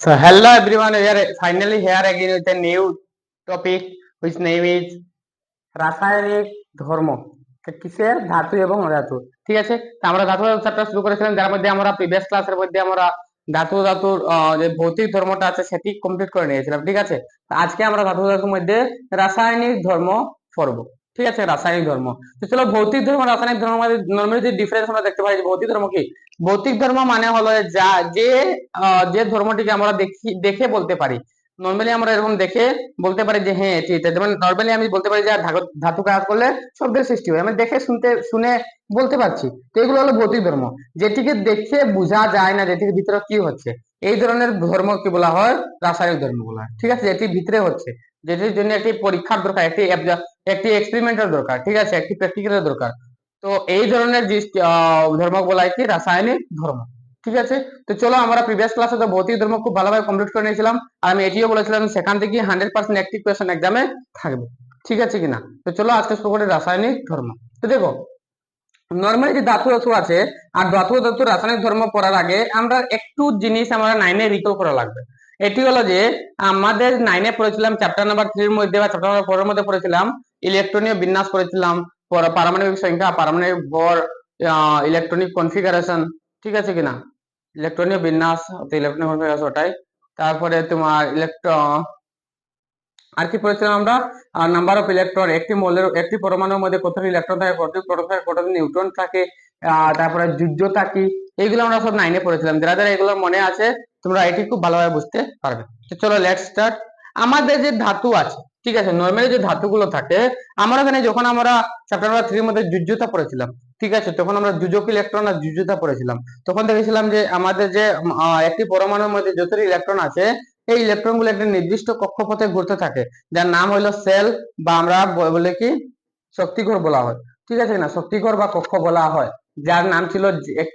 So hello everyone, we are finally here again with a new topic which name is রাসায়নিক ধর্ম কিসের ধাতু এবং অধাতু ঠিক আছে আমরা ধাতু চ্যাপ্টার শুরু করেছিলাম যার মধ্যে আমরা প্রিভিয়াস ক্লাসের মধ্যে আমরা ধাতু ধাতুর যে ভৌতিক ধর্মটা আছে সেটি কমপ্লিট করে নিয়েছিলাম ঠিক আছে আজকে আমরা ধাতু ধাতুর মধ্যে রাসায়নিক ধর্ম পড়ব ঠিক আছে, রাসায়নিক ধর্ম। তো চলো ভৌতিক ধর্ম, রাসায়নিক ধর্ম নর্মালি যে ডিফারেন্স আমরা দেখতে পাই ভৌতিক ধর্ম কি? ভৌতিক ধর্ম মানে হলো যা, যে যে ধর্মটিকে আমরা দেখি, দেখে বলতে পারি। নর্মালি আমরা এরকম দেখে বলতে পারি যে হ্যাঁ এটি এটা যেমন নর্মালি আমি বলতে পারি যে, ধাতু- ধাতু কাজ করলে শব্দের সৃষ্টি হয়। আমি দেখে শুনতে, শুনে বলতে পারছি। তো এগুলো হলো ভৌতিক ধর্ম। যেটিকে দেখে বোঝা যায় না, যেটির ভিতরে কি হচ্ছে। এই ধরনের ধর্ম কি বলা হয়? রাসায়নিক ধর্ম বলা হয়। ঠিক আছে যেটি ভিতরে হচ্ছে। যেটির জন্য একটি পরীক্ষার দরকার, একটি একটি এক্সপেরিমেন্টের দরকার, ঠিক আছে? একটি প্র্যাকটিক্যালের দরকার। তো এই ধরনের যে ধর্ম বলা হয় কি? রাসায়নিক ধর্ম, ঠিক আছে? তো চলো আমরা প্রিভিয়াস ক্লাসে তো ভৌতিক ধর্ম খুব ভালোভাবে কমপ্লিট করে নিয়েছিলাম। আর আমি এটিও বলেছিলাম, সেখান থেকে হান্ড্রেড পার্সেন্ট একটি কোয়েশন এক্সামে থাকবে, ঠিক আছে কিনা? তো চলো আজকে শুরু করি রাসায়নিক ধর্ম। তো দেখো নর্মালি যে ধাতু ধাতু আছে, আর ধাতু ধাতু রাসায়নিক ধর্ম পড়ার আগে আমরা একটু জিনিস আমরা নাইনে রিকল করা লাগবে। এটি হলো যে আমাদের নাইনে পড়েছিলাম চ্যাপ্টার নাম্বার থ্রির মধ্যে বা চ্যাপ্টার নাম্বার ফোর মধ্যে পড়েছিলাম ইলেকট্রনীয় বিন্যাস পড়েছিলাম পর- পারমাণবিক সংখ্যা, পারমাণবিক ভর ইলেকট্রনিক কনফিগারেশন ঠিক আছে কিনা? ইলেকট্রনীয় বিন্যাস ইলেকট্রনিক কনফিগারেশন ওটাই। তারপরে তোমার ইলেকট্র আর কি পড়েছিলাম আমরা? নাম্বার অফ ইলেকট্রন একটি মৌলের, একটি পরমাণুর মধ্যে কতটি ইলেকট্রন থাকে কতটি প্রোটন থাকে কতটি নিউট্রন থাকে তারপরে যুদ্ধতা কি এইগুলো আমরা সব নাইনে পড়েছিলাম। যারা যারা এগুলো মনে আছে, তোমরা এটি খুব ভালোভাবে বুঝতে পারবে। চলো লেটস স্টার্ট আমাদের যে ধাতু আছে, ঠিক আছে নর্মালি যে ধাতুগুলো থাকে, আমরা এখানে যখন আমরা চ্যাপ্টার নাম্বার থ্রির মধ্যে যুজ্যতা পড়েছিলাম, ঠিক আছে, তখন আমরা যুজক ইলেকট্রন আর যুজতা পড়েছিলাম। তখন দেখেছিলাম যে আমাদের যে একটি পরমাণুর মধ্যে যতটি ইলেকট্রন আছে এই ইলেকট্রনগুলো একটা নির্দিষ্ট কক্ষপথে ঘুরতে থাকে, যার নাম হলো সেল বা আমরা বলে কি? শক্তিঘর বলা হয়। ঠিক আছে না শক্তিঘর বা কক্ষ বলা হয়, যার নাম ছিল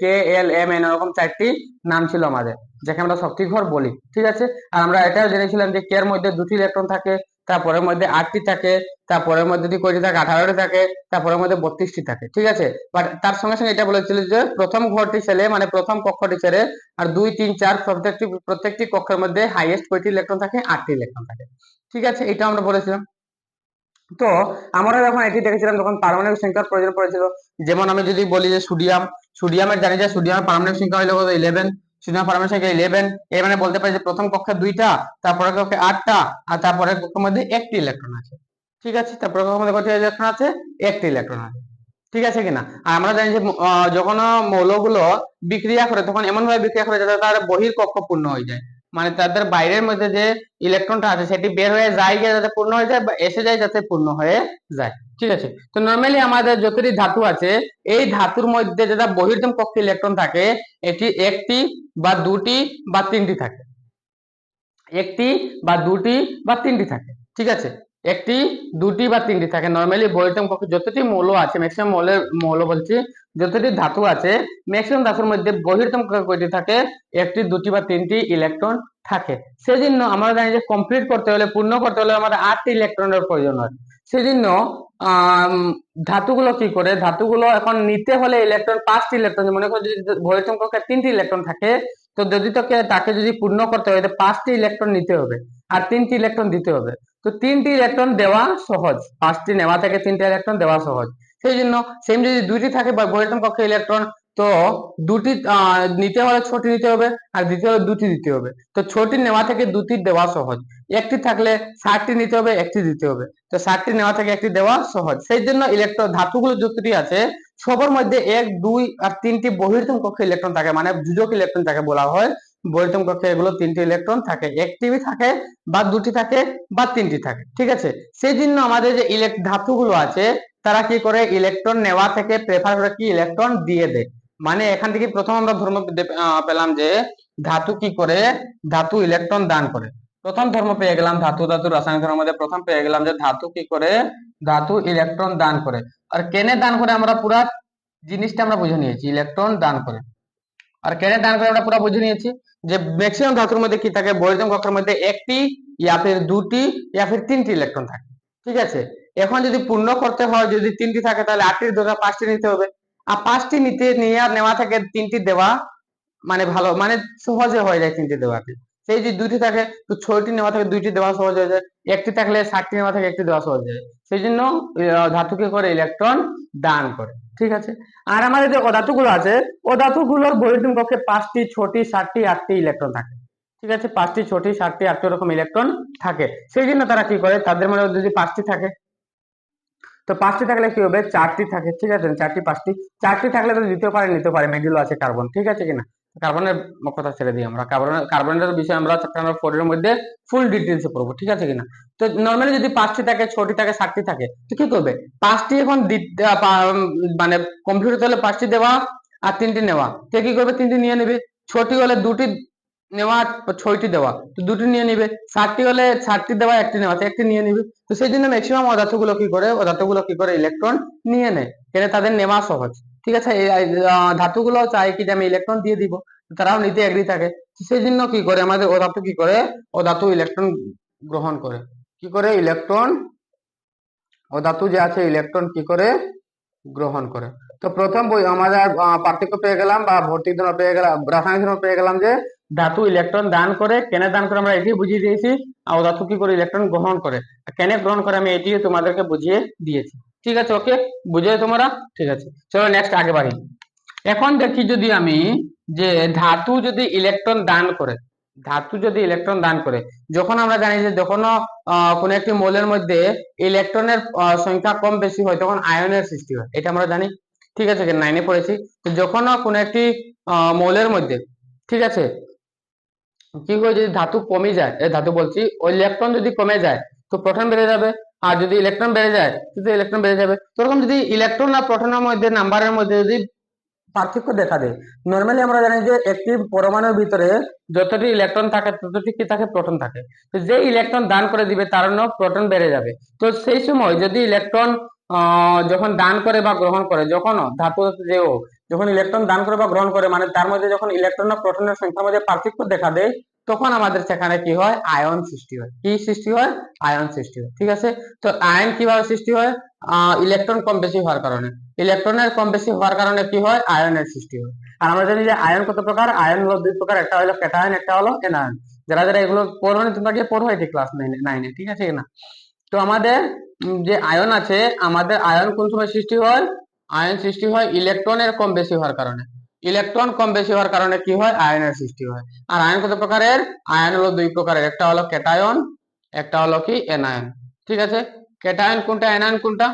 কে, এল, এম, এন, এরকম চারটি নাম ছিল আমাদের, যাকে আমরা শক্তিঘর বলি। ঠিক আছে? আর আমরা এটাও জেনেছিলাম যে কে এর মধ্যে দুটি ইলেকট্রন থাকে তারপরের মধ্যে আটটি থাকে, তারপরের মধ্যে যদি কয়টি থাকে, আঠারোটি থাকে, তারপরের মধ্যে বত্রিশটি থাকে, ঠিক আছে? বাট তার সঙ্গে সঙ্গে এটা বলেছিল যে প্রথম ঘরটি ছেলে মানে প্রথম কক্ষটি ছেলে, আর দুই, তিন, চার প্রত্যেকটি প্রত্যেকটি কক্ষের মধ্যে হাইয়েস্ট কয়টি ইলেকট্রন থাকে? আটটি ইলেকট্রন থাকে, ঠিক আছে? এটা আমরা বলেছিলাম। তো আমরা যখন এটি দেখেছিলাম, তখন পারমাণবিক সংখ্যার প্রয়োজন পড়েছিল। যেমন আমি যদি বলি যে সোডিয়াম, সোডিয়ামের জানি যে সোডিয়ামের পারমাণবিক সংখ্যা হলো ইলেভেন পারমাণবিক সংখ্যা ইলেভেন এর মানে বলতে পারি যে প্রথম কক্ষে দুইটা তারপরে কক্ষে আটটা, আর তারপরে কক্ষের মধ্যে একটি ইলেকট্রন আছে। ঠিক আছে? তারপরে কক্ষের মধ্যে কত ইলেকট্রন আছে? একটি ইলেকট্রন আছে। ঠিক আছে কিনা? আর আমরা জানি যে যখন মৌলগুলো বিক্রিয়া করে, তখন এমন ভাবে বিক্রিয়া করে যাতে তার বহির কক্ষ পূর্ণ হয়ে যায়। মানে তাদের বাইরের মধ্যে যে ইলেকট্রনটা আছে, সেটি বের হয়ে যায় গিয়ে যাতে পূর্ণ হয়ে যায় বা এসে যায় যাতে পূর্ণ হয়ে যায়। ঠিক আছে? তো নর্মালি আমাদের যতটি ধাতু আছে, এই ধাতুর মধ্যে যেটা বহির্দম কক্ষে ইলেকট্রন থাকে, এটি একটি বা দুটি বা তিনটি থাকে। একটি বা দুটি বা তিনটি থাকে। ঠিক আছে? একটি, দুটি বা তিনটি থাকে। নর্মালি বহির্দম কক্ষে যতটি মৌল আছে ম্যাক্সিমাম মৌলের মৌল বলছি, যতটি ধাতু আছে ম্যাক্সিমাম ধাতুর মধ্যে বহির্দম কক্ষে কয়টি থাকে? একটি, দুটি বা তিনটি ইলেকট্রন থাকে। সেজন্য আমরা জানি যে কমপ্লিট করতে হলে, পূর্ণ করতে হলে আমাদের আটটি ইলেকট্রনের প্রয়োজন হয়। সেজন্য ধাতুগুলো কি করে? ধাতুগুলো এখন নিতে হলে ইলেকট্রন পাঁচটি ইলেকট্রন মনে করো যদি বহির্দম কক্ষে তিনটি ইলেকট্রন থাকে, তো যদি তোকে, তাকে যদি পূর্ণ করতে হয় পাঁচটি ইলেকট্রন নিতে হবে। আর তিনটি ইলেকট্রন দিতে হবে। তো তিনটি ইলেকট্রন দেওয়া সহজ। পাঁচটি নেওয়া থেকে তিনটি ইলেকট্রন দেওয়া সহজ। সেই জন্য সেম যদি দুইটি থাকে বা বহির্দম কক্ষে ইলেকট্রন তো দুটি নিতে হলে ছটি নিতে হবে আর দিতে হলে দুটি দিতে হবে। তো ছটি নেওয়া থেকে দুটি দেওয়া সহজ। একটি থাকলে ষাটটি নিতে হবে, একটি দিতে হবে। তো ষাটটি নেওয়া থেকে একটি দেওয়া সহজ। সেই জন্য ইলেকট্রন ধাতুগুলো যতটি আছে, সবার মধ্যে এক, দুই আর তিনটি বহির্দম কক্ষে ইলেকট্রন থাকে মানে যুজক ইলেকট্রন তাকে বলা হয় বহির্দম কক্ষে এগুলো তিনটি ইলেকট্রন থাকে। একটি থাকে বা দুটি থাকে বা তিনটি থাকে, ঠিক আছে? সেই জন্য আমাদের যে ইলেক ধাতুগুলো আছে, তারা কি করে? ইলেকট্রন নেওয়া থেকে প্রেফার করে কি? ইলেকট্রন দিয়ে দেয়। মানে এখান থেকে প্রথম আমরা ধর্ম পেলাম যে ধাতু কি করে? ধাতু ইলেকট্রন দান করে। প্রথম ধর্ম পেয়ে গেলাম ধাতু ধাতু রাসায়নিক ধর্মের মধ্যে প্রথম পেয়ে গেলাম যে ধাতু কি করে? ধাতু ইলেকট্রন দান করে। আর কেনে দান করে? আমরা পুরা জিনিসটা আমরা বুঝে নিয়েছি। ইলেকট্রন দান করে। আর কেনে দান করে আমরা পুরো বুঝে নিয়েছি যে ম্যাক্সিমাম ধাতুর মধ্যে কি থাকে? বৈরতম কক্ষের মধ্যে একটি, ইয়া ফির দুটি, ইয়া ফির তিনটি ইলেকট্রন থাকে। ঠিক আছে? এখন যদি পূর্ণ করতে হয়, যদি তিনটি থাকে, তাহলে আটটির দরকার পাঁচটি নিতে হবে। আর পাঁচটি নিতে, নিয়ে আর নেওয়া থাকে তিনটি দেওয়া মানে ভালো মানে সহজে হয়ে যায় তিনটি দেওয়াতে। সেই যে দুইটি থাকে তো ছয়টি নেওয়া থাকে দুইটি দেওয়া সহজ হয়ে যায়। একটি থাকলে ষাটটি নেওয়া থাকে একটি দেওয়া সহজ হয়ে যায়। সেই জন্য আহ, ধাতু কি করে ইলেকট্রন দান করে ঠিক আছে? আর আমাদের যে অধাতুগুলো আছে অধাতুগুলোর বৈদ্যুতিক কক্ষে পাঁচটি ছটি সাতটি আটটি ইলেকট্রন থাকে ঠিক আছে? পাঁচটি ছটি সাতটি আটটি ওরকম ইলেকট্রন থাকে। সেই জন্য তারা কি করে? তাদের মধ্যে যদি পাঁচটি থাকে তো পাঁচটি থাকলে কি হবে? চারটি থাকে ঠিক আছে? চারটি পাঁচটি। চারটি থাকলে তো দিতে পারে নিতে পারে মিডিল আছে কার্বন ঠিক আছে কিনা? কার্বনের কথা ছেড়ে দিই আমরা। কার্বনের কার্বনের বিষয়ে আমরা চ্যাপ্টার নাম্বার ফোর এর মধ্যে ফুল ডিটেলসে পড়ব, ঠিক আছে কিনা? তো নর্মালি যদি পাঁচটি থাকে ছটি থাকে, সাতটি থাকে, তো কি করবে? পাঁচটি এখন মানে কম্পিউটার হলে পাঁচটি দেওয়া আর তিনটি নেওয়া। সে কি করবে? তিনটি নিয়ে নেবে। ছটি হলে দুটি নেওয়া ছয়টি দেওয়া। তো দুটি নিয়ে নিবে। ষাটটি হলে ষাটটি দেওয়া, একটি নেওয়া। একটি নিয়ে নিবে। তো সেই জন্য ম্যাক্সিমাম অধাতুগুলো কি করে? অধাতুগুলো কি করে? ইলেকট্রন নিয়ে নেয়। কেন? তাদের নেওয়া সহজ। ঠিক আছে, এই ধাতুগুলো চাই কি আমি ইলেকট্রন দিয়ে দিব তারাও নিতে এগ্রি থাকে। সেই জন্য কি করে আমাদের অধাতু কি করে? অধাতু ইলেকট্রন গ্রহণ করে। কি করে? ইলেকট্রন ও ধাতু যে আছে ইলেকট্রন কি করে? গ্রহণ করে। তো প্রথম বই আমাদের পার্থক্য পেয়ে গেলাম বা ভৌতিক ধর্ম পেয়ে গেলাম, রাসায়নিক ধর্ম পেয়ে গেলাম যে ধাতু ইলেকট্রন দান করে, কেন দান করে আমরা এটি বুঝিয়ে দিয়েছি, আর ধাতু কি করে ইলেকট্রন গ্রহণ করে। কেন গ্রহণ করে আমি এটিও তোমাদেরকে বুঝিয়ে দিয়েছি। ঠিক আছে ওকে বুঝে তোমরা? ঠিক আছে। চলো নেক্সট আগে বাড়ি। এখন দেখি যদি আমি যে ধাতু যদি ইলেকট্রন দান করে, ধাতু যদি ইলেকট্রন দান করে, যখন আমরা জানি যে যখন কোন একটি মৌলের মধ্যে ইলেকট্রনের সংখ্যা কম বেশি হয়, তখন আয়নের সৃষ্টি হয়। এটা আমরা জানি। ঠিক আছে নাইনে পড়েছি। যখন কোন একটি মৌলের মধ্যে, ঠিক আছে? কি হয়, যদি ধাতু কমে যায় ধাতু বলছি, ওই ইলেকট্রন যদি কমে যায় তো প্রোটন বেড়ে যাবে। আর যদি ইলেকট্রন বেড়ে যায় তো ইলেকট্রন বেড়ে যাবে, তো এরকম যদি ইলেকট্রন আর প্রোটনের মধ্যে নাম্বারের মধ্যে যদি পার্থক্য দেখা দেয় নর্মালি আমরা জানি যে একটি পরমাণুর ভিতরে যতটি ইলেকট্রন থাকে, ততটি কি থাকে? প্রোটন থাকে। তো যে ইলেকট্রন দান করে দিবে, তার জন্য প্রোটন বেড়ে যাবে। তো সেই সময় যদি ইলেকট্রন যখন দান করে বা গ্রহণ করে, যখন ধাতু যেও যখন ইলেকট্রন দান করে বা গ্রহণ করে মানে তার মধ্যে যখন ইলেকট্রন আর প্রোটনের সংখ্যার মধ্যে পার্থক্য দেখা দেয় তখন আমাদের সেখানে কি হয়? আয়ন সৃষ্টি হয়। কি সৃষ্টি হয়? আয়ন সৃষ্টি হয়। ঠিক আছে? তো আয়ন কীভাবে সৃষ্টি হয়? ইলেকট্রন কম বেশি হওয়ার কারণে। ইলেকট্রনের কম বেশি হওয়ার কারণে কি হয়? আয়নের সৃষ্টি হয়। আর আমরা জানি যে আয়ন কত প্রকার? আয়ন হলো দুই প্রকার। একটা হলো ক্যাটায়ন একটা হলো এনায়ন যারা যারা এগুলো পড়বে তোমরা গিয়ে পড়ো এটি ক্লাস নাইনে নাইনে ঠিক আছে না? তো আমাদের যে আয়ন আছে, আমাদের আয়ন কোন সময় সৃষ্টি হয়? আয়ন সৃষ্টি হয় ইলেকট্রনের কম বেশি হওয়ার কারণে। ইলেকট্রন কম বেশি হওয়ার কারণে কি হয়? আয়নের সৃষ্টি হয়। আর আয়ন কত প্রকারের? আয়ন হলো দুই প্রকারের। একটা হলো ক্যাটায়ন একটা হলো কি? এনায়ন। ঠিক আছে? ক্যাটায়ন কোনটা? এনায়ন কোনটা?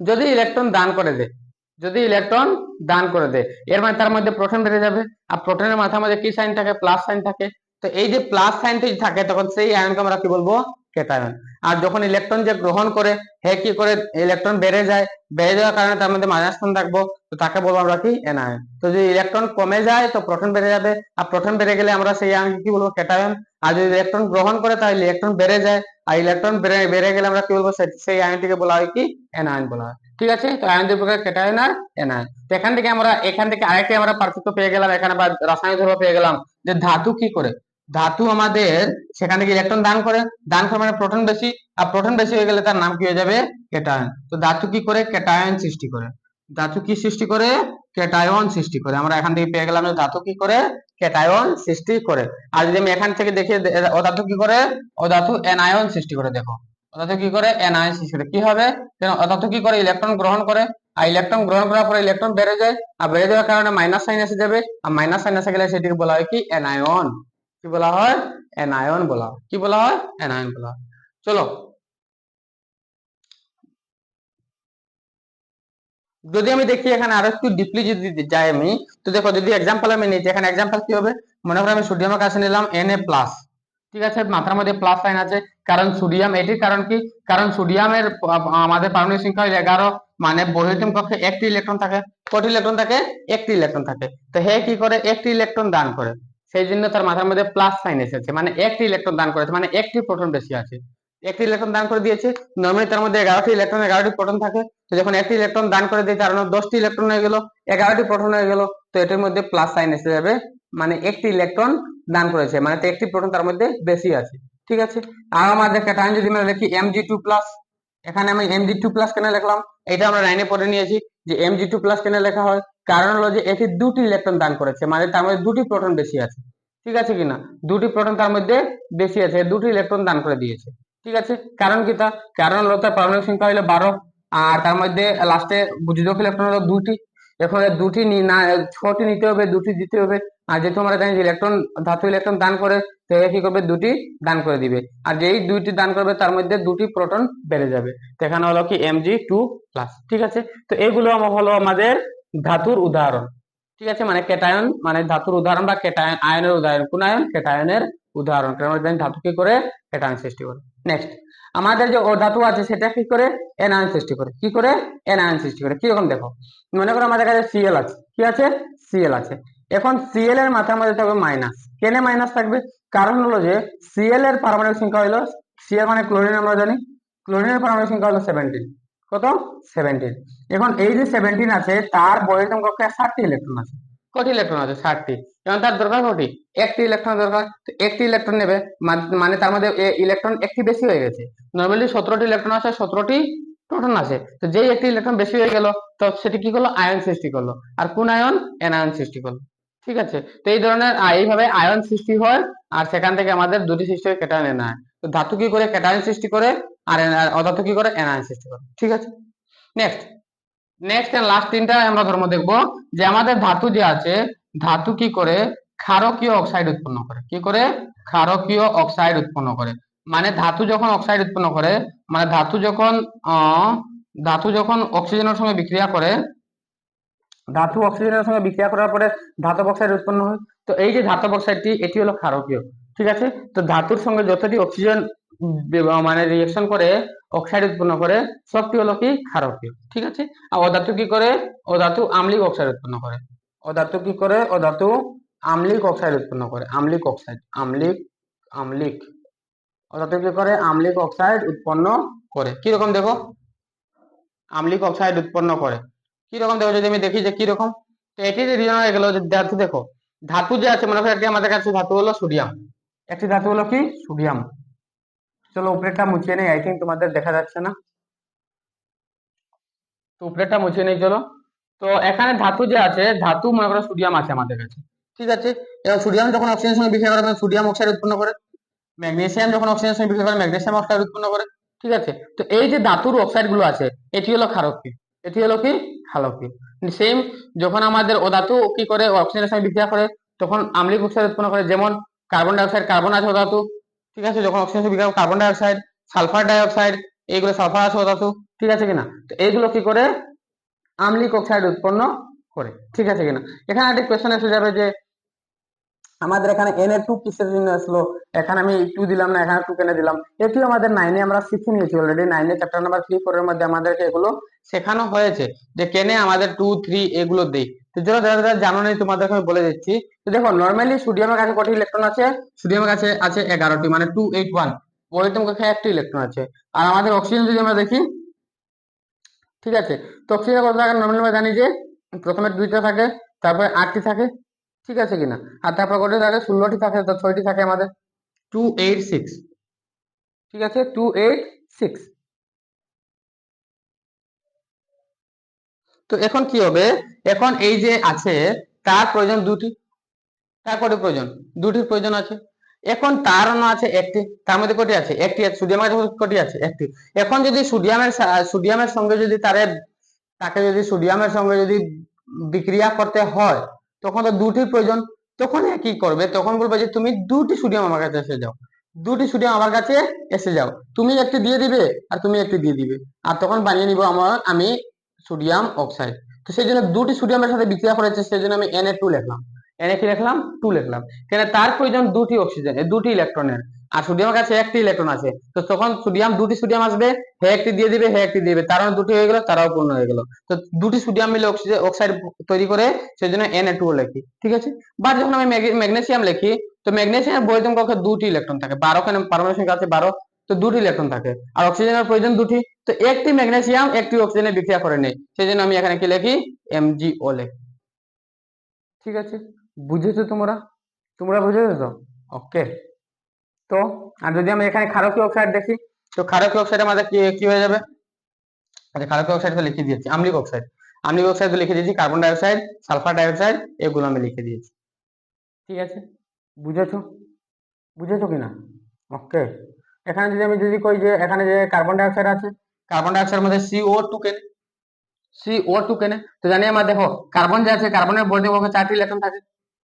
যদি ইলেকট্রন দান করে দেয় যদি ইলেকট্রন দান করে দেয় এর মানে তার মধ্যে প্রোটন বেড়ে যাবে। আর প্রোটনের মাথার মধ্যে কি সাইন থাকে? প্লাস সাইন থাকে। তো এই যে প্লাস সাইনটি থাকে, তখন সেই আয়নকে আমরা কি বলব? ক্যাটায়ন আর যখন ইলেকট্রন যে গ্রহণ করে, হে কি করে ইলেকট্রন বেড়ে যায়, বেড়ে যাওয়ার কারণে তার মধ্যে মাইনাস সাইন থাকব, তো তাকে বলব আমরা কি এনায়ন তো যদি ইলেকট্রন কমে যায়, তো প্রোটন বেড়ে যাবে। আর প্রোটন বেড়ে গেলে আমরা সেই আয়নকে কি বলব? ক্যাটায়ন আর যদি ইলেকট্রন গ্রহণ করে, তাহলে ইলেকট্রন বেড়ে যায়। আর ইলেকট্রন বেড়ে বেড়ে গেলে আমরা কি বলব? সেই আয়নটিকে বলা হয় কি? এনায়ন বলা হয়। ঠিক আছে? তো আয়ন দুই প্রকার ক্যাটায়ন আর এনায়ন তো এখান থেকে আমরা, এখান থেকে আরেকটি আমরা পার্থক্য পেয়ে গেলাম। এখানে বা রাসায়নিক ধর্ম পেয়ে গেলাম যে ধাতু কি করে? ধাতু আমাদের সেখানে ইলেকট্রন দান করে। দান করে মানে প্রোটন বেশি, আর প্রোটন বেশি হয়ে গেলে তার নাম কি হয়ে যাবে? ক্যাটায়ন তো ধাতু কি করে? ক্যাটায়ন সৃষ্টি করে। ধাতু কি সৃষ্টি করে? ক্যাটায়ন সৃষ্টি করে। আমরা এখান থেকে পেয়ে গেলাম যে ধাতু কি করে? ক্যাটায়ন সৃষ্টি করে। আর যদি আমি এখান থেকে দেখি অধাতু কি করে? অধাতু অ্যানায়ন সৃষ্টি করে, দেখো। অধাতু কি করে? অ্যানায়ন সৃষ্টি করে। কি হবে? কেন অধাতু কি করে? ইলেকট্রন গ্রহণ করে। আর ইলেকট্রন গ্রহণ করার পরে ইলেকট্রন বেড়ে যায়। আর বেড়ে যাওয়ার কারণে মাইনাস সাইন এসে যাবে। আর মাইনাস সাইন এসে গেলে সেটিকে বলা হয় কি? অ্যানায়ন কি বলা হয়? অ্যানায়ন বলা কি বলা হয়? অ্যানায়ন বলা চলো। যদি আমি দেখি এখানে আরও একটু ডিপলি যদি যাই আমি, তো দেখো যদি এক্সাম্পল আমি নিই, এখানে এক্সাম্পল কি হবে? মনে করো আমি সোডিয়ামের কাছে নিলাম এন এ প্লাস ঠিক আছে? মাথার মধ্যে প্লাস সাইন আছে। কারণ সোডিয়াম এটির কারণ কি? কারণ সোডিয়ামের আমাদের পারমাণবিক সংখ্যা হলো এগারো মানে বহির্তম কক্ষে একটি ইলেকট্রন থাকে। কটি ইলেকট্রন থাকে? একটি ইলেকট্রন থাকে। তো হে কি করে? একটি ইলেকট্রন দান করে। সেই জন্য তার মাথার মধ্যে প্লাস সাইন এসেছে। মানে একটি ইলেকট্রন দান করেছে মানে একটি প্রোটন বেশি আছে। একটি ইলেকট্রন দান করে দিয়েছে নর্মালি তার মধ্যে এগারোটি ইলেকট্রন এগারোটি প্রোটন থাকে। তো যখন একটি ইলেকট্রন দান করে দিই তার দশটি ইলেকট্রন হয়ে গেল, এগারোটি প্রোটন হয়ে গেল, তো এটার মধ্যে প্লাস সাইন এসে যাবে। মানে একটি ইলেকট্রন দান করেছে মানে একটি প্রোটন তার মধ্যে বেশি আছে। ঠিক আছে? আর আমাদের ক্যাটায়ন যদি আমরা লিখি এম জি টু প্লাস এখানে আমি এম জি টু প্লাস কেন লিখলাম? এটা আমরা লাইনে পড়ে নিয়েছি যে এম জি টু প্লাস কেন লেখা হয়? কারণ হলো যে এটি দুটি ইলেকট্রন দান করেছে মানে তার মধ্যে দুটি প্রোটন বেশি আছে। ঠিক আছে কিনা? দুটি প্রোটন তার মধ্যে বেশি আছে, দুটি ইলেকট্রন দান করে দিয়েছে। ঠিক আছে? কারণ কি তা? কারণ হলো তার পারমাণবিক সংখ্যা হলো বারো, আর তার মধ্যে লাস্টে যোজক ইলেকট্রন হলো দুটি। এখন দুটি না ছটি নিতে হবে, দুটি দিতে হবে। আর যেহেতু আমরা জানি যে ইলেকট্রন ধাতু ইলেকট্রন দান করে, তো কি করবে? দুটি দান করে দিবে। আর যেই দুইটি দান করবে, তার মধ্যে দুটি প্রোটন বেড়ে যাবে। তো এখানে হলো কি এম জি টু প্লাস ঠিক আছে? তো এগুলো হলো আমাদের ধাতুর উদাহরণ। ঠিক আছে? মানে কেটায়ন মানে ধাতুর উদাহরণ বা কেটায়ন, আয়নের উদাহরণ কোন আয়ন কেটায়নের উদাহরণ। আমরা জানি ধাতু কি করে? কেটায়ন সৃষ্টি করে। নেক্সট আমাদের যে অধাতু আছে, সেটা কি করে? এনায়ন সৃষ্টি করে। কি করে? এনায়ন সৃষ্টি করে। কীরকম দেখো। মনে করো আমাদের কাছে সিএল আছে। কি আছে? সিএল আছে। এখন সিএল এর মাথার মধ্যে থাকবে মাইনাস কেন মাইনাস থাকবে। কারণ হলো যে সিএল এর পারমাণবিক সংখ্যা হলো সিএল মানে ক্লোরিন আমরা জানি। ক্লোরিনের পারমাণবিক সংখ্যা হলো সেভেন্টিন কত? সেভেন্টিন এখন এই যে সেভেন্টিন আছে, তার বহির্তম কক্ষে ষাটটি ইলেকট্রন আছে। কটি ইলেকট্রন আছে? ষাটটি। এবং তার দরকার কটি? একটি ইলেকট্রন দরকার। একটি ইলেকট্রন নেবে মানে তার মধ্যে ইলেকট্রন একটি বেশি হয়ে গেছে। নর্মালি সতেরোটি ইলেকট্রন আছে, সতেরোটি প্রোটন আছে। তো যেই একটি ইলেকট্রন বেশি হয়ে গেল, তো সেটি কি করল? আয়ন সৃষ্টি করল। আর কোন আয়ন এনায়ন সৃষ্টি করল। ঠিক আছে? তো এই ধরনের এইভাবে আয়ন সৃষ্টি হয়, আর সেখান থেকে আমাদের দুটি সৃষ্টি হয় ক্যাটায়ন এনায়ন তো ধাতু কি করে ক্যাটায়ন সৃষ্টি করে? আর অধাতু কি করে? এনায়ন সৃষ্টি করে। ঠিক আছে? নেক্সট নেক্সট এন্ড লাস্ট তিনটা আমরা ধর্ম দেখব। যে আমাদের ধাতু যে আছে, ধাতু কি করে? ক্ষারকীয় অক্সাইড উৎপন্ন করে। কি করে? ক্ষারকীয় অক্সাইড উৎপন্ন করে। মানে ধাতু যখন অক্সাইড উৎপন্ন করে মানে ধাতু যখন ধাতু যখন অক্সিজেনের সঙ্গে বিক্রিয়া করে ধাতু অক্সিজেনের সঙ্গে বিক্রিয়া করার পরে ধাতব অক্সাইড উৎপন্ন হয়। তো এই যে ধাতব অক্সাইডটি এটি হলো ক্ষারকীয়, ঠিক আছে? তো ধাতুর সঙ্গে যতটি অক্সিজেন মানে রিয়েকশন করে অক্সাইড উৎপন্ন করে, সবটি হলো কি? ক্ষারকীয়, ঠিক আছে? আর অধাতু কি করে? অধাতু আম্লিক অক্সাইড উৎপন্ন করে। অধাতু কি করে? অধাতু আম্লিক অক্সাইড উৎপন্ন করে, আম্লিক অক্সাইড আম্লিক আম্লিক। অধাতু কি করে? আম্লিক অক্সাইড উৎপন্ন করে। কি রকম দেখো? আম্লিক অক্সাইড উৎপন্ন করে। কি রকম দেখো যদি আমি দেখি যে কি রকম তো এটি যে রিজন হয়ে গেল যে ধাতু দেখো ধাতু যে আছে, মনে করো একটি আমাদের কাছে ধাতু হলো সোডিয়াম। একটি ধাতু হলো কি? সোডিয়াম। চলো উপরেরটা মুছিয়ে নেই আই থিঙ্ক তোমাদের দেখা যাচ্ছে না। তো উপরেরটা মুছিয়ে নেই, চলো। তো এখানে ধাতু যে আছে, ধাতু মনে করো সোডিয়াম আছে আমাদের কাছে। ঠিক আছে? এবার সোডিয়াম যখন অক্সিজেনের সঙ্গে বিক্রিয়া করে সোডিয়াম অক্সাইড উৎপন্ন করে। ম্যাগনেসিয়াম যখন অক্সিজেনের সঙ্গে বিক্রিয়া করে, ম্যাগনেসিয়াম অক্সাইড উৎপন্ন করে। ঠিক আছে? তো এই যে ধাতুর অক্সাইডগুলো আছে, এটি হলো ক্ষারকীয় এটি হলো কি? হ্যালোফিল সেম যখন আমাদের ওদাতু কি করে? অক্সিজেনের সঙ্গে বিক্রিয়া করে, তখন আম্লিক অক্সাইড উৎপন্ন করে, যেমন কার্বন ডাইঅক্সাইড কার্বন আছে ওদাতু ঠিক আছে? যখন অক্সিজেন বিক্রিয়া করে কার্বন ডাইঅক্সাইড সালফার ডাইঅক্সাইড এইগুলো সালফার আছে ওদাতু ঠিক আছে কিনা? তো এইগুলো কি করে? আম্লিক অক্সাইড উৎপন্ন করে, ঠিক আছে কিনা? এখানে একটা কোয়েশ্চেন এসে যাবে যে আমাদের এখানে এন এর টু কিসের জন্য আসলো। এখানে আমি টু দিলাম না, এখানে টু কেন দিলাম। এটিও আমাদের নাইনে আমরা শিখে নিয়েছি অলরেডি নাইনে চ্যাপ্টার নাম্বার থ্রি ফোর এর মধ্যে আমাদেরকে এগুলো শেখানো হয়েছে। যে কেনে আমাদের টু থ্রি এগুলো দেই। তো যারা যারা জানো নেই তোমাদেরকে আমি বলে দিচ্ছি। তো দেখো নর্মালি সোডিয়ামের কাছে কটি ইলেকট্রন আছে? সোডিয়ামের কাছে আছে এগারোটি মানে টু এইট ওয়ান বহির্তম কক্ষে একটি ইলেকট্রন আছে। আর আমাদের অক্সিজেন যদি আমরা দেখি, ঠিক আছে? তো অক্সিজেন কত থাকে? নর্মালি আমরা জানি যে প্রথমে দুইটা থাকে, তারপরে আটটি থাকে। ঠিক আছে কিনা? আর তারপর কত থাকে? ষোলোটি থাকে, তো ছয়টি থাকে আমাদের। টু এইট সিক্স ঠিক আছে? টু এইট সিক্স তো এখন কি হবে? এখন এই যে আছে, তার প্রয়োজন দুটি। তার কটি প্রয়োজন? দুটির প্রয়োজন আছে। এখন তার আছে একটি, তার মধ্যে কটি আছে? একটি আছে। সোডিয়ামের কটি আছে? একটি। এখন যদি সোডিয়ামের সোডিয়ামের সঙ্গে যদি তারে, তাকে যদি সোডিয়ামের সঙ্গে যদি বিক্রিয়া করতে হয় তখন তো দুটির প্রয়োজন, তখন কি করবে? তখন বলবে যে, তুমি দুটি সোডিয়াম আমার কাছে এসে যাও দুটি সোডিয়াম আমার কাছে এসে যাও। তুমি একটি দিয়ে দিবে আর তুমি একটি দিয়ে দিবে। আর তখন বানিয়ে নিব আমার, আমি সুডিয়াম অক্সাইড তো সেই জন্য দুটি সুডিয়ামের সাথে বিক্রিয়া করেছে, সেই জন্য আমি এনএ টু লিখলাম। এনএ কি লিখলাম টু লিখলাম। কেন? তার প্রয়োজন দুটি অক্সিজেন দুটি ইলেকট্রনের আর সোডিয়ামের কাছে একটি ইলেকট্রন আছে। তো তখন সোডিয়াম দুটি সোডিয়াম আসবে, হে একটি দিয়ে দিবে, হে একটি দিবে। মানে দুটি হয়ে গেল, তারাও পূর্ণ হয়ে গেল। তো দুটি সোডিয়াম মিলে অক্সিজেন অক্সাইড তৈরি করে সেই জন্য এনএ টু লিখি, ঠিক আছে? বা যখন আমি ম্যাগনেসিয়াম লিখি, তো ম্যাগনেসিয়ামের বৈধম কক্ষে দুটি ইলেকট্রন থাকে, বারো কেন পারমাণবিক আছে বারো, তো দুটি ইলেকট্রন থাকে। আর অক্সিজেনের প্রয়োজন দুটি, তো একটি ম্যাগনেসিয়াম একটি অক্সিজেনে বিক্রিয়া করে নেই সেই জন্য আমি এখানে কি লিখি? এমজিও লিখি। ঠিক আছে? বুঝেছ তোমরা? তোমরা বুঝেছ তো? ওকে তো, আর যদি আমি এখানে ক্ষারকীয় অক্সাইড দেখি, তো ক্ষারকীয় অক্সাইড আমাদের কি কি হয়ে যাবে? আচ্ছা ক্ষারকীয় অক্সাইড তো লিখে দিয়েছি, আম্লিক অক্সাইড আম্লিক অক্সাইড তো লিখে দিয়েছি কার্বন ডাইঅক্সাইড সালফার ডাইঅক্সাইড এগুলো আমি লিখে দিয়েছি। ঠিক আছে? বুঝেছ? বুঝেছ কি না? ওকে এখানে যদি আমি যদি কই যে, এখানে যে কার্বন ডাইঅক্সাইড আছে কার্বন ডাইঅক্সাইডের মধ্যে সিও টু কেনে? সিও টু কেনে? তো জানি আমরা, দেখো কার্বন যে আছে কার্বনের কক্ষে চারটি ইলেকট্রন থাকে।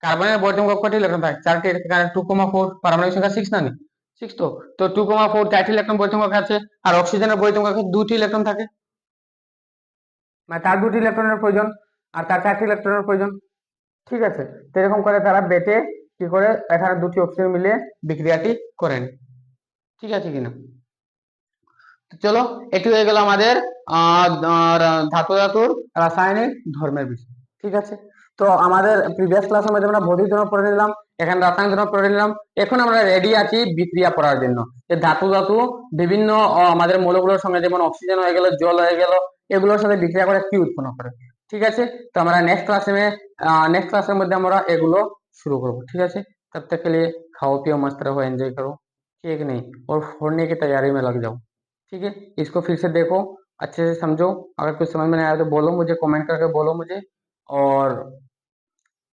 কার্বনের কক্ষ কয়টি ইলেকট্রন থাকে? চারটি এখানে টু কমা ফোর পারমাণবিক সংখ্যা সিক্স না সিক্স তো। তো টু কমা ফোর চারটি ইলেকট্রন বর্ধিম কক্ষে আছে, আর অক্সিজেনের বর্ধিম কক্ষে দুটি ইলেকট্রন থাকে। মানে তার দুটি ইলেকট্রনের প্রয়োজন, আর তার চারটি ইলেকট্রনের প্রয়োজন। ঠিক আছে? এরকম করে তারা বেটে কি করে? এখানে দুটি অক্সিজেন মিলিয়ে বিক্রিয়াটি করেন ঠিক আছে কিনা? চলো, এটি হয়ে গেল আমাদের ধাতু ধাতুর রাসায়নিক ধর্মের বিষয়। ঠিক আছে? তো আমাদের প্রিভিয়াস ক্লাসের মধ্যে আমরা ভৌতিক ধর্ম পড়ে নিলাম এখানে রাসায়নিক ধর্ম পড়ে নিলাম এখন আমরা রেডি আছি বিক্রিয়া পড়ার জন্য যে ধাতু ধাতু বিভিন্ন আহ, আমাদের মৌলগুলোর সঙ্গে যেমন অক্সিজেন হয়ে গেল জল হয়ে গেল এগুলোর সাথে বিক্রিয়া করে কি উৎপন্ন করে ঠিক আছে তো আমরা নেক্সট क्लासे में नेक्स्ट क्लास মধ্যে আমরা এগুলো शुरू করব ठीक है तब तक के लिए खाओ पियो मस्त रहो एंजॉय करो ठीक है नहीं और फोड़ने की तैयारी में लग जाओ ठीक है इसको फिर से देखो अच्छे से समझो अगर कुछ समझ में नहीं आया तो बोलो मुझे कमेंट करके बोलो मुझे और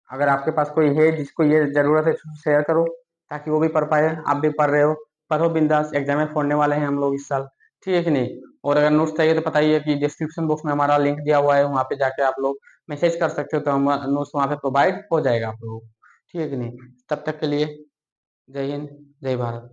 अगर आपके पास कोई है जिसको ये ज़रूरत है शेयर करो, ताकि वो भी पढ़ पाए, आप भी पढ़ रहे हो। पढ़ो बिंदास एग्ज़ाम में फोड़ने वाले हैं हम लोग इस साल। ठीक है कि नहीं? और अगर नोट्स चाहिए तो पता ही है कि डिस्क्रिप्शन बॉक्स में हमारा लिंक दिया हुआ है, वहाँ पे जाके आप लोग मैसेज कर सकते हो तो हम नोट्स वहाँ पे प्रोवाइड हो जाएगा आप लोगों को। ठीक है कि नहीं? तब तक के लिए जय हिंद, जय भारत।